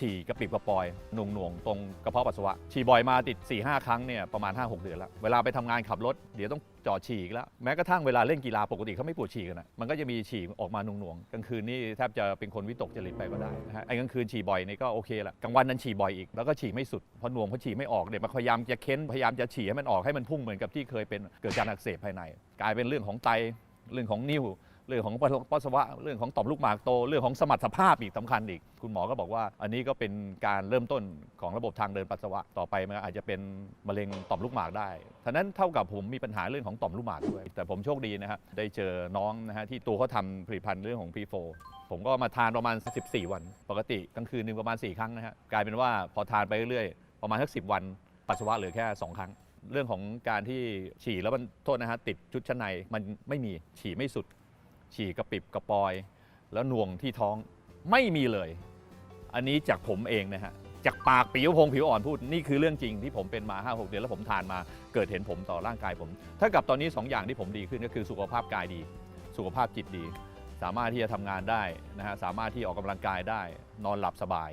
ฉี่กระปิบกระปอยหน่วงหน่วงตรงกระเพาะปัสสาวะ ฉี่บ่อยมาติด 4 5 ครั้งเนี่ยประมาณ 5-6 เดือนแล้ว เวลาไปทำงานขับรถ เดี๋ยวต้องจอดฉี่แล้ว แม้กระทั่งเวลาเล่นกีฬาปกติเขาไม่ปวดฉี่กันนะมันก็จะมีฉี่ออกมาหน่วงหน่วงกลางคืนนี่แทบจะเป็นคนวิตกจริตไปก็ได้นะฮะไอ้กลางคืนฉี่บ่อยนี่ก็โอเคละกลางวันนั้นฉี่บ่อยอีกแล้วก็ฉี่ไม่สุดเพราะหน่วงเพราฉี่ไม่ออกเดี๋ยวมันพยายามจะเค้นพยายามจะฉี่ให้มันออกให้มันพุ่งเหมือนกับที่เคยเป็นเกิดการอักเสบภายใน กลายเป็นเรื่องของไตเรื่องของนิ่ว เรื่องของปัสสาวะเรื่องของต่อมลูกหมากโต เรื่องของสมรรถภาพอีกสำคัญอีก คุณหมอก็บอกว่า อันนี้ก็เป็นการเริ่มต้นของระบบทางเดินปัสสาวะต่อไปมันอาจจะเป็นมะเร็งต่อมลูกหมากได้ฉะนั้นเท่ากับผมมีปัญหาเรื่องของต่อมลูกหมากด้วย แต่ผมโชคดีนะฮะได้เจอน้องนะฮะที่ตัวเขาทำผลิตภัณฑ์เรื่องของพรีโฟผมก็มาทานประมาณ 14 วัน ปกติกลางคืนหนึ่งประมาณ 4 ครั้งนะฮะกลายเป็นว่าพอทานไปเรื่อยๆประมาณสักสิวัน ปัสสาวะเหลือแค่ 2 ครั้ง เรื่องของการที่ฉี่แล้วมันโทษนะฮะติดชุดชั้นในมันไม่มีฉี่ไม่สุด ฉี่กระปิบกระปอย แล้วหน่วงที่ท้องไม่มีเลย อันนี้จากผมเองนะฮะจากปากปิยวพงศ์ผิวอ่อนพูดนี่คือเรื่องจริงที่ผมเป็นมา5-6เดือนแล้วผมทานมาเกิดเห็นผมต่อร่างกายผมถ้ากับตอนนี้ 2 อย่างที่ผมดีขึ้นก็คือสุขภาพกายดี สุขภาพจิตดี สามารถที่จะทำงานได้นะฮะสามารถที่ออกกำลังกายได้ นอนหลับสบาย